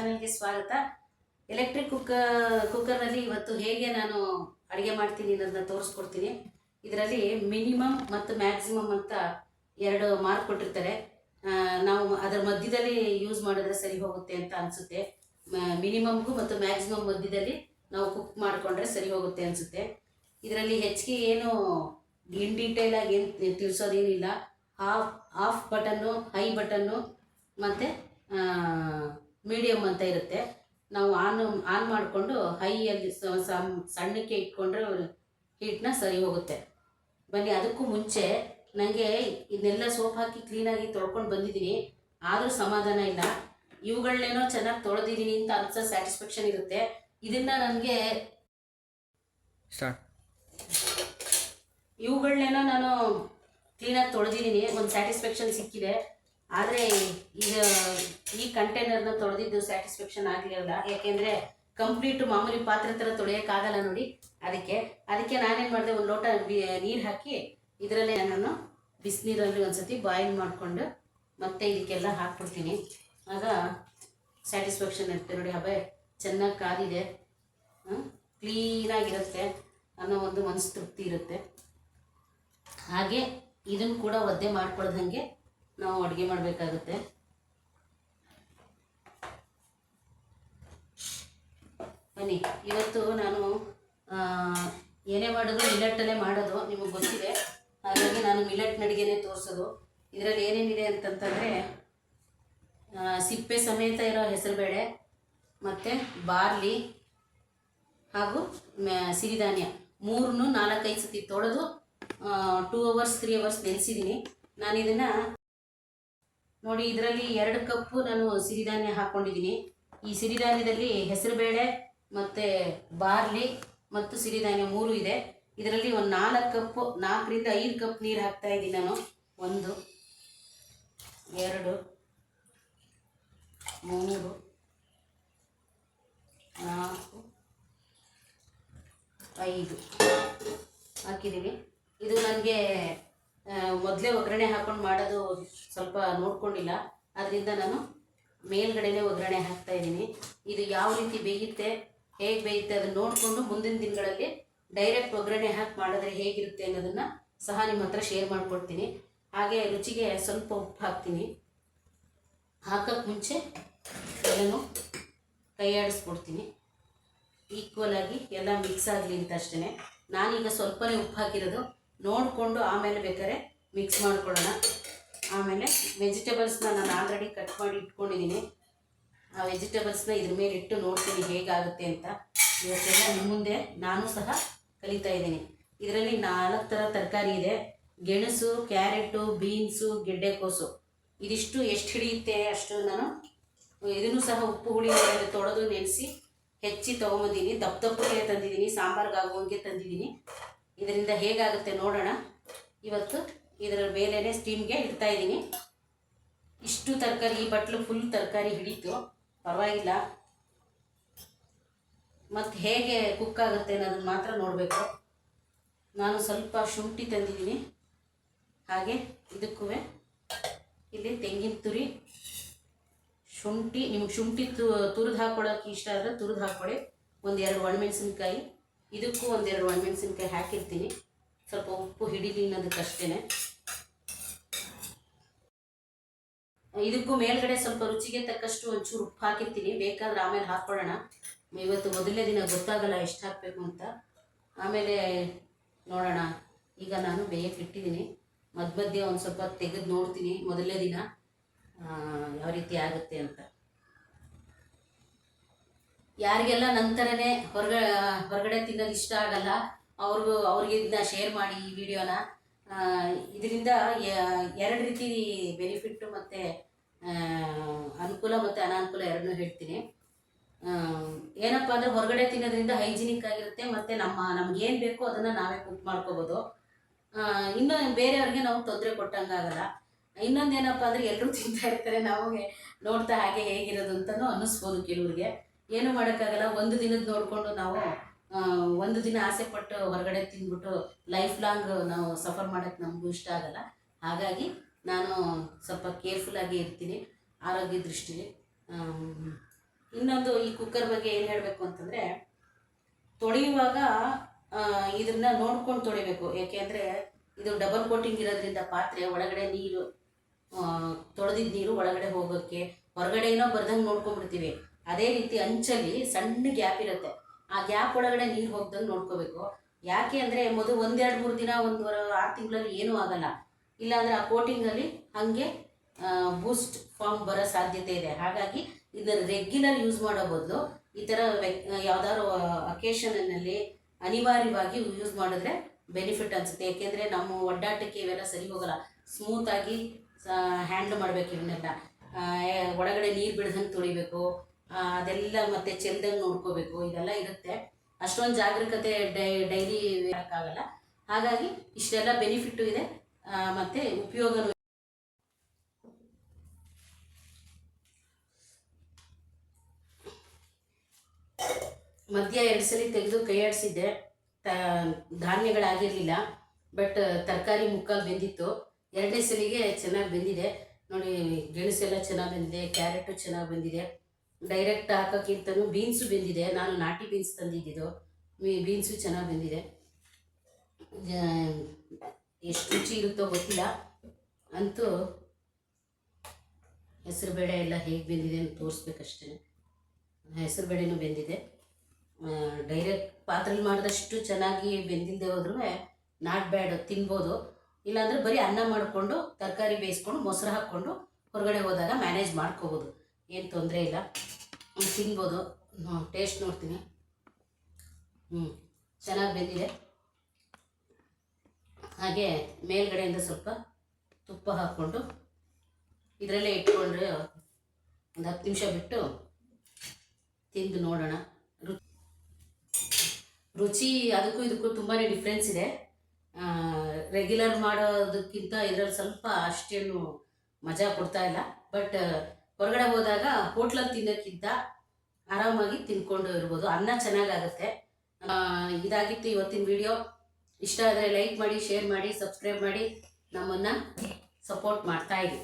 ಚಾನೆಲ್ಗೆ ಸ್ವಾಗತ. Electric cooker ಕುಕ್ಕರ್ನಲ್ಲಿ ಇವತ್ತು ಹೇಗೆ ನಾನು ಅಡುಗೆ ಮಾಡ್ತೀನಿ ಅನ್ನೋದನ್ನ ತೋರಿಸ್ಕೊಡ್ತೀನಿ. ಇದರಲ್ಲಿ ಮಿನಿಮಮ್ ಮತ್ತು ಮ್ಯಾಕ್ಸಿಮಮ್ ಅಂತ ಎರಡು ಮಾರ್ಕ್ ಕೊಟ್ಟಿರ್ತಾರೆ. ನಾವು ಅದರ ಮಧ್ಯದಲ್ಲಿ ಯೂಸ್ ಮಾಡಿದ್ರೆ ಸರಿ ಹೋಗುತ್ತೆ ಅಂತ ಅನಿಸುತ್ತೆ. ಮಿನಿಮಮ್ಗೂ ಮತ್ತು ಮ್ಯಾಕ್ಸಿಮಮ್ ಮಧ್ಯದಲ್ಲಿ ನಾವು ಕುಕ್ ಮಾಡಿಕೊಂಡ್ರೆ ಸರಿ ಹೋಗುತ್ತೆ ಅನಿಸುತ್ತೆ. ಇದರಲ್ಲಿ ಹೆಚ್ಚಿಗೆ ಏನು ಇನ್ ಡೀಟೇಲ್ ಆಗಿ ಏನು ತಿಳಿಸೋದೇನಿಲ್ಲ. Half off button, high button ಮತ್ತು ಮೀಡಿಯಮ್ ಅಂತ ಇರುತ್ತೆ. ನಾವು ಆನ್ ಆನ್ ಮಾಡಿಕೊಂಡು ಹೈಯಲ್ಲಿ ಸಣ್ಣಕ್ಕೆ ಇಟ್ಕೊಂಡ್ರೆ ಹೀಟ್ನ ಸರಿ ಹೋಗುತ್ತೆ. ಬನ್ನಿ ಅದಕ್ಕೂ ಮುಂಚೆ ನನಗೆ ಇದನ್ನೆಲ್ಲ ಸೋಪ್ ಹಾಕಿ ಕ್ಲೀನಾಗಿ ತೊಳ್ಕೊಂಡು ಬಂದಿದ್ದೀನಿ. ಆದರೂ ಸಮಾಧಾನ ಇಲ್ಲ. ಇವುಗಳನ್ನೇನೋ ಚೆನ್ನಾಗಿ ತೊಳೆದಿದ್ದೀನಿ ಅಂತ ಅನ್ಸೋ ಸ್ಯಾಟಿಸ್ಫ್ಯಾಕ್ಷನ್ ಇರುತ್ತೆ. ಇದನ್ನು ನನಗೆ ಇವುಗಳನ್ನೇನೋ ನಾನು ಕ್ಲೀನಾಗಿ ತೊಳೆದಿದ್ದೀನಿ. ಒಂದು ಸ್ಯಾಟಿಸ್ಫ್ಯಾಕ್ಷನ್ ಸಿಕ್ಕಿದೆ. ಆದರೆ ಇದು ಈ ಕಂಟೈನರ್ನ ತೊಳೆದಿದ್ದು ಸ್ಯಾಟಿಸ್ಫ್ಯಾಕ್ಷನ್ ಆಗಲಿಲ್ಲ ಯಾಕೆಂದರೆ ಕಂಪ್ಲೀಟ್ ಮಾಮೂಲಿ ಪಾತ್ರೆ ಥರ ತೊಳೆಯೋಕ್ಕಾಗಲ್ಲ ನೋಡಿ. ಅದಕ್ಕೆ ಅದಕ್ಕೆ ನಾನೇನು ಮಾಡಿದೆ, ಒಂದು ಲೋಟ ನೀರು ಹಾಕಿ ಇದರಲ್ಲೇ ನಾನು ಬಿಸಿನೀರಲ್ಲಿ ಒಂದ್ಸತಿ ಬಾಯ್ಲ್ ಮಾಡಿಕೊಂಡು ಮತ್ತೆ ಇದಕ್ಕೆಲ್ಲ ಹಾಕ್ಬಿಡ್ತೀನಿ. ಆಗ ಸ್ಯಾಟಿಸ್ಫ್ಯಾಕ್ಷನ್ ಇರುತ್ತೆ ನೋಡಿ ಹಬೆ ಚೆನ್ನಾಗಿ ಕಾದಿದೆ. ಕ್ಲೀನಾಗಿರುತ್ತೆ ಅನ್ನೋ ಒಂದು ಮನಸ್ಸು ತೃಪ್ತಿ ಇರುತ್ತೆ. ಹಾಗೆ ಇದನ್ನು ಕೂಡ ಒದ್ದೆ ಮಾಡ್ಕೊಳ್ದಂಗೆ ನಾವು ಅಡುಗೆ ಮಾಡಬೇಕಾಗುತ್ತೆ. ಬನ್ನಿ, ಇವತ್ತು ನಾನು ಏನೇ ಮಾಡೋದು ಮಿಲೆಟ್ಟಲ್ಲೇ ಮಾಡೋದು, ನಿಮಗೆ ಗೊತ್ತಿದೆ. ಹಾಗಾಗಿ ನಾನು ಮಿಲೆಟ್ ಅಡುಗೆನೇ ತೋರಿಸೋದು. ಇದರಲ್ಲಿ ಏನೇನಿದೆ ಅಂತಂತಂದರೆ ಸಿಪ್ಪೆ ಸಮೇತ ಇರೋ ಹೆಸರುಬೇಳೆ, ಮತ್ತು ಬಾರ್ಲಿ ಹಾಗೂ ಸಿರಿಧಾನ್ಯ. ಮೂರನ್ನು ನಾಲ್ಕೈದು ಸತಿ ತೊಳೆದು ಟೂ ಅವರ್ಸ್ ತ್ರೀ ಅವರ್ಸ್ ನೆನೆಸಿದ್ದೀನಿ ನಾನು ಇದನ್ನು ನೋಡಿ, ಇದರಲ್ಲಿ ಎರಡು ಕಪ್ಪು ನಾನು ಸಿರಿಧಾನ್ಯ ಹಾಕ್ಕೊಂಡಿದ್ದೀನಿ. ಈ ಸಿರಿಧಾನ್ಯದಲ್ಲಿ ಹೆಸರುಬೇಳೆ ಮತ್ತು ಬಾರ್ಲಿ ಮತ್ತು ಸಿರಿಧಾನ್ಯ ಮೂರು ಇದೆ. ಇದರಲ್ಲಿ ಒಂದು ನಾಲ್ಕು ಕಪ್ಪು, ನಾಲ್ಕರಿಂದ ಐದು ಕಪ್ ನೀರು ಹಾಕ್ತಾ ಇದ್ದೀನಿ ನಾನು. ಒಂದು, ಎರಡು, ಮೂರು, ನಾಲ್ಕು, ಐದು ಹಾಕಿದ್ದೀನಿ ಇದು ನನಗೆ ಮೊದಲೇ ಒಗ್ಗರಣೆ ಹಾಕೊಂಡು ಮಾಡೋದು ಸ್ವಲ್ಪ ನೋಡ್ಕೊಂಡಿಲ್ಲ. ಅದರಿಂದ ನಾನು ಮೇಲ್ಗಡೆನೇ ಒಗ್ಗರಣೆ ಹಾಕ್ತಾ ಇದ್ದೀನಿ. ಇದು ಯಾವ ರೀತಿ ಬೇಯುತ್ತೆ, ಹೇಗೆ ಬೇಯುತ್ತೆ ಅದನ್ನು ನೋಡಿಕೊಂಡು ಮುಂದಿನ ದಿನಗಳಲ್ಲಿ ಡೈರೆಕ್ಟ್ ಒಗ್ಗರಣೆ ಹಾಕಿ ಮಾಡಿದ್ರೆ ಹೇಗಿರುತ್ತೆ ಅನ್ನೋದನ್ನು ಸಹ ನಿಮ್ಮ ಹತ್ರ ಶೇರ್ ಮಾಡಿಕೊಡ್ತೀನಿ. ಹಾಗೆ ರುಚಿಗೆ ಸ್ವಲ್ಪ ಉಪ್ಪು ಹಾಕ್ತೀನಿ. ಹಾಕೋಕ್ಕೆ ಮುಂಚೆ ಎಲ್ಲನೂ ಕೈಯಾಡಿಸ್ಕೊಡ್ತೀನಿ ಈಕ್ವಲ್ ಆಗಿ ಎಲ್ಲ ಮಿಕ್ಸ್ ಆಗಲಿ ಅಂತ ಅಷ್ಟೇ ನಾನೀಗ ಸ್ವಲ್ಪನೇ ಉಪ್ಪು ಹಾಕಿರೋದು. ನೋಡಿಕೊಂಡು ಆಮೇಲೆ ಬೇಕಾದ್ರೆ ಮಿಕ್ಸ್ ಮಾಡ್ಕೊಳ್ಳೋಣ. ಆಮೇಲೆ ವೆಜಿಟೇಬಲ್ಸ್ನ ನಾನು ಆಲ್ರೆಡಿ ಕಟ್ ಮಾಡಿ ಇಟ್ಕೊಂಡಿದ್ದೀನಿ. ಆ ವೆಜಿಟೇಬಲ್ಸ್ನ ಇದ್ರ ಮೇಲೆ ಇಟ್ಟು ನೋಡ್ತೀನಿ ಹೇಗಾಗುತ್ತೆ ಅಂತ. ಇವತ್ತೆಲ್ಲ ನಿಮ್ಮ ಮುಂದೆ ನಾನು ಸಹ ಕಲಿತಾ ಇದ್ದೀನಿ. ಇದರಲ್ಲಿ ನಾಲ್ಕು ಥರ ತರಕಾರಿ ಇದೆ. ಗೆಣಸು, ಕ್ಯಾರೆಟು, ಬೀನ್ಸು, ಗೆಡ್ಡೆಕೋಸು. ಇದಿಷ್ಟು ಎಷ್ಟು ಹಿಡಿಯುತ್ತೆ ಅಷ್ಟು ನಾನು ಇದನ್ನು ಸಹ ಉಪ್ಪು ಹುಳಿ ತೊಳೆದು ನೆನೆಸಿ ಹೆಚ್ಚಿ ತೊಗೊಂಬಂದಿದ್ದೀನಿ. ದಪ್ಪ ದಪ್ಪಗೆ ತಂದಿದ್ದೀನಿ, ಸಾಂಬಾರ್ಗಾಗುವಂಗೆ ತಂದಿದ್ದೀನಿ. ಇದರಿಂದ ಹೇಗಾಗುತ್ತೆ ನೋಡೋಣ. ಇವತ್ತು ಇದರ ಮೇಲೇ ಸ್ಟೀಮ್ಗೆ ಇಡ್ತಾ ಇದ್ದೀನಿ. ಇಷ್ಟು ತರಕಾರಿ ಈ ಬಟ್ಲು ಫುಲ್ ತರಕಾರಿ ಹಿಡಿತು. ಪರವಾಗಿಲ್ಲ. ಮತ್ತು ಹೇಗೆ ಕುಕ್ ಆಗುತ್ತೆ ಅನ್ನೋದನ್ನು ಮಾತ್ರ ನೋಡಬೇಕು. ನಾನು ಸ್ವಲ್ಪ ಶುಂಠಿ ತಂದಿದ್ದೀನಿ. ಹಾಗೆ ಇದಕ್ಕೂ ಇಲ್ಲಿ ತೆಂಗಿನ ತುರಿ, ಶುಂಠಿ, ನಿಮ್ಗೆ ಶುಂಠಿ ತು, ತುರಿದು ಹಾಕ್ಕೊಳ್ಳೋಕೆ ಇಷ್ಟ ಆದರೆ ತುರಿದು ಹಾಕ್ಕೊಳ್ಳಿ ಒಂದೆರಡು ಒಣಮೆಣಸಿನ್ಕಾಯಿ ಇದಕ್ಕೂ ಒಂದೆರಡು ಒಣಮೆಣಸಿನ್ಕಾಯಿ ಹಾಕಿರ್ತೀನಿ. ಸ್ವಲ್ಪ ಉಪ್ಪು ಹಿಡೀಲಿ ಅನ್ನೋದಕ್ಕಷ್ಟೇ ಇದಕ್ಕೂ ಮೇಲ್ಗಡೆ ಸ್ವಲ್ಪ ರುಚಿಗೆ ತಕ್ಕಷ್ಟು ಒಂಚೂರು ಉಪ್ಪು ಹಾಕಿರ್ತೀನಿ. ಬೇಕಾದ್ರೆ ಆಮೇಲೆ ಹಾಕ್ಕೊಳ್ಳೋಣ ಇವತ್ತು ಮೊದಲನೇ ದಿನ ಗೊತ್ತಾಗಲ್ಲ ಎಷ್ಟು ಹಾಕಬೇಕು ಅಂತ. ಆಮೇಲೆ ನೋಡೋಣ. ಈಗ ನಾನು ಬೇಯಕ್ಕೆ ಇಟ್ಟಿದ್ದೀನಿ ಮಧ್ಯ ಮಧ್ಯೆ ಒಂದು ಸ್ವಲ್ಪ ತೆಗೆದು ನೋಡ್ತೀನಿ ಮೊದಲನೇ ದಿನ. ಯಾವ ರೀತಿ ಆಗುತ್ತೆ ಅಂತ. ಯಾರಿಗೆಲ್ಲ ನಂತರನೇ ಹೊರಗ, ಹೊರಗಡೆ ತಿನ್ನೋದು ಇಷ್ಟ ಆಗಲ್ಲ, ಅವ್ರಿಗೂ ಅವ್ರಿಗೆ ಇದನ್ನ ಶೇರ್ ಮಾಡಿ ಈ ವಿಡಿಯೋನ ಇದರಿಂದ ಎರಡು ರೀತಿ ಬೆನಿಫಿಟ್ಟು ಮತ್ತು ಅನುಕೂಲ ಮತ್ತು ಅನಾನುಕೂಲ ಎರಡನ್ನೂ ಹೇಳ್ತೀನಿ. ಏನಪ್ಪ ಅಂದರೆ ಹೊರಗಡೆ ತಿನ್ನೋದ್ರಿಂದ ಹೈಜಿನಿಕ್ ಆಗಿರುತ್ತೆ, ಮತ್ತು ನಮ್ಮ, ನಮಗೇನು ಬೇಕೋ ಅದನ್ನು ನಾವೇ ಕುಕ್ ಮಾಡ್ಕೋಬೋದು. ಇನ್ನೂ ಬೇರೆಯವ್ರಿಗೆ ನಾವು ತೊಂದರೆ ಕೊಟ್ಟಂಗಾಗಲ್ಲ ಇನ್ನೊಂದೇನಪ್ಪ ಅಂದರೆ ಎಲ್ಲರೂ ತಿಂತಾ ಇರ್ತಾರೆ ನಾವು ನೋಡ್ತಾ ಹಾಗೆ ಹೇಗಿರೋದು ಅಂತಲೂ ಅನ್ನಿಸ್ಬೋದು ಕೆಲವ್ರಿಗೆ ಏನು ಮಾಡೋಕ್ಕಾಗಲ್ಲ? ಒಂದು ದಿನದ ನೋಡಿಕೊಂಡು ನಾವು ಒಂದು ದಿನ ಆಸೆ ಪಟ್ಟು ಹೊರಗಡೆ ತಿಂದ್ಬಿಟ್ಟು ಲೈಫ್ ಲಾಂಗ್ ನಾವು ಸಫರ್ ಮಾಡೋಕ್ಕೆ ನಮಗೂ ಇಷ್ಟ ಆಗಲ್ಲ. ಹಾಗಾಗಿ ನಾನು ಸ್ವಲ್ಪ ಕೇರ್ಫುಲ್ಲಾಗಿ ಇರ್ತೀನಿ, ಆರೋಗ್ಯ ದೃಷ್ಟಿಲಿ. ಇನ್ನೊಂದು ಈ ಕುಕ್ಕರ್ ಬಗ್ಗೆ ಏನು ಹೇಳಬೇಕು ಅಂತಂದರೆ, ತೊಳೆಯುವಾಗ ಇದನ್ನ ನೋಡ್ಕೊಂಡು ತೊಳಿಬೇಕು. ಯಾಕೆಂದರೆ ಇದು ಡಬಲ್ ಕೋಟಿಂಗ್ ಇರೋದ್ರಿಂದ ಪಾತ್ರೆ ಒಳಗಡೆ ನೀರು ತೊಳೆದಿದ್ದ ನೀರು ಒಳಗಡೆ ಹೋಗೋಕ್ಕೆ ಹೊರಗಡೆ ಏನೋ ಬರ್ದಂಗೆ ನೋಡ್ಕೊಂಡ್ಬಿಡ್ತೀವಿ. ಅದೇ ರೀತಿ ಅಂಚಲ್ಲಿ ಸಣ್ಣ ಗ್ಯಾಪ್ ಇರುತ್ತೆ. ಆ ಗ್ಯಾಪ್ ಒಳಗಡೆ ನೀರು ಹೋಗ್ದಂಗೆ ನೋಡ್ಕೋಬೇಕು. ಯಾಕೆ ಅಂದರೆ ಮೊದಲು ಒಂದೆರಡು ಮೂರು ದಿನ ಒಂದು ಆರು ತಿಂಗಳಲ್ಲಿ ಏನೂ ಆಗಲ್ಲ. ಇಲ್ಲಾಂದರೆ ಆ ಕೋಟಿಂಗಲ್ಲಿ ಹಾಗೆ ಬೂಸ್ಟ್ ಫಾರ್ಮ್ ಬರೋ ಸಾಧ್ಯತೆ ಇದೆ. ಹಾಗಾಗಿ ಇದನ್ನು ರೆಗ್ಯುಲರ್ ಯೂಸ್ ಮಾಡೋ ಬದಲು ಈ ಥರ ಯಾವ್ದಾದ್ರು ಅಕೇಶನಲ್ಲಿ ಅನಿವಾರ್ಯವಾಗಿ ಯೂಸ್ ಮಾಡಿದ್ರೆ ಬೆನಿಫಿಟ್ ಅನಿಸುತ್ತೆ. ಯಾಕೆಂದರೆ ನಮ್ಮ ಒಡ್ಡಾಟಕ್ಕೆ ಇವೆಲ್ಲ ಸರಿ ಹೋಗಲ್ಲ. ಸ್ಮೂತಾಗಿ ಹ್ಯಾಂಡ್ಲ್ ಮಾಡಬೇಕು ಇವನ್ನೆಲ್ಲ ಒಳಗಡೆ ನೀರು ಬಿಡ್ದಂಗೆ ತೊಳಿಬೇಕು. ಅದೆಲ್ಲ ಮತ್ತೆ ಚೆಲ್ದಂಗೆ ನೋಡ್ಕೋಬೇಕು, ಇದೆಲ್ಲ ಇರುತ್ತೆ. ಅಷ್ಟೊಂದು ಜಾಗರೂಕತೆ ಡೈ, ಡೈಲಿ ಆಗಲ್ಲ ಹಾಗಾಗಿ ಇಷ್ಟೆಲ್ಲ ಬೆನಿಫಿಟ್ಟು ಇದೆ. ಮತ್ತೆ ಉಪಯೋಗನೂ ಮಧ್ಯ ಎರಡು ಸಲ ತೆಗೆದು ಕೈಯಾಡಿಸಿದ್ದೆ ತ, ಧಾನ್ಯಗಳಾಗಿರಲಿಲ್ಲ, ಬಟ್ ತರಕಾರಿ ಮುಕ್ಕಾಲು ಬೆಂದಿತ್ತು. ಎರಡನೇ ಸಲಿಗೆ ಚೆನ್ನಾಗಿ ಬೆಂದಿದೆ. ನೋಡಿ, ಗೆಣಸೆಲ್ಲ ಚೆನ್ನಾಗಿ ಬೆಂದಿದೆ, ಕ್ಯಾರೆಟು ಚೆನ್ನಾಗಿ ಬೆಂದಿದೆ. ಡೈರೆಕ್ಟ್ ಹಾಕೋಕ್ಕಿಂತನೂ ಬೀನ್ಸು ಬೆಂದಿದೆ. ನಾನು ನಾಟಿ ಬೀನ್ಸ್ ತಂದಿದ್ದಿದ್ದು. ಬೀನ್ಸು ಚೆನ್ನಾಗಿ ಬೆಂದಿದೆ. ಎಷ್ಟು ರುಚಿ ಇರುತ್ತೋ ಗೊತ್ತಿಲ್ಲ. ಅಂತೂ ಹೆಸರುಬೇಳೆ ಎಲ್ಲ ಹೇಗೆ ಬೆಂದಿದೆ ಅಂತ ತೋರಿಸ್ಬೇಕಷ್ಟೇ. ಹೆಸರುಬೇಳೆನೂ ಬೆಂದಿದೆ. ಡೈರೆಕ್ಟ್ ಪಾತ್ರೆಲಿ ಮಾಡಿದಷ್ಟು ಚೆನ್ನಾಗಿ ಬೆಂದಿಲ್ಲದೆ ಹೋದ್ರೂ ನಾಟ್ ಬ್ಯಾಡ್, ತಿನ್ಬೋದು. ಇಲ್ಲಾಂದರೆ ಬರೀ ಅನ್ನ ಮಾಡಿಕೊಂಡು, ತರಕಾರಿ ಬೇಯಿಸ್ಕೊಂಡು, ಮೊಸರು ಹಾಕ್ಕೊಂಡು, ಹೊರಗಡೆ ಹೋದಾಗ ಮ್ಯಾನೇಜ್ ಮಾಡ್ಕೋಬೋದು. ಏನು ತೊಂದರೆ ಇಲ್ಲ. ತಿನ್ಬೋದು. ಟೇಸ್ಟ್ ನೋಡ್ತೀನಿ. ಹ್ಞೂ ಚೆನ್ನಾಗಿ ಬೆಂದಿದೆ. ಹಾಗೆ ಮೇಲ್ಗಡೆಯಿಂದ ಸ್ವಲ್ಪ ತುಪ್ಪ ಹಾಕ್ಕೊಂಡು ಇದರಲ್ಲೇ ಇಟ್ಕೊಂಡ್ರೆ ಒಂದು ಹತ್ತು ನಿಮಿಷ ಬಿಟ್ಟು ತಿಂದು ನೋಡೋಣ. ರುಚಿ ಅದಕ್ಕೂ ಇದಕ್ಕೂ ತುಂಬಾ ಡಿಫ್ರೆನ್ಸ್ ಇದೆ. ರೆಗ್ಯುಲರ್ ಮಾಡೋದಕ್ಕಿಂತ ಇದರಲ್ಲಿ ಸ್ವಲ್ಪ ಅಷ್ಟೇನು ಮಜಾ ಕೊಡ್ತಾ ಇಲ್ಲ. ಬಟ್ ಹೊರಗಡೆ ಹೋದಾಗ ಹೋಟ್ಲಲ್ಲಿ ತಿನ್ನೋಕ್ಕಿಂತ ಆರಾಮಾಗಿ ತಿನ್ಕೊಂಡು ಇರ್ಬೋದು. ಅನ್ನ ಚೆನ್ನಾಗಾಗುತ್ತೆ. ಇದಾಗಿತ್ತು ಇವತ್ತಿನ ವಿಡಿಯೋ ಇಷ್ಟ ಆದರೆ ಲೈಕ್ ಮಾಡಿ ಶೇರ್ ಮಾಡಿ ಸಬ್ಸ್ಕ್ರೈಬ್ ಮಾಡಿ. ನಮ್ಮನ್ನು ಸಪೋರ್ಟ್ ಮಾಡ್ತಾ ಇರಿ.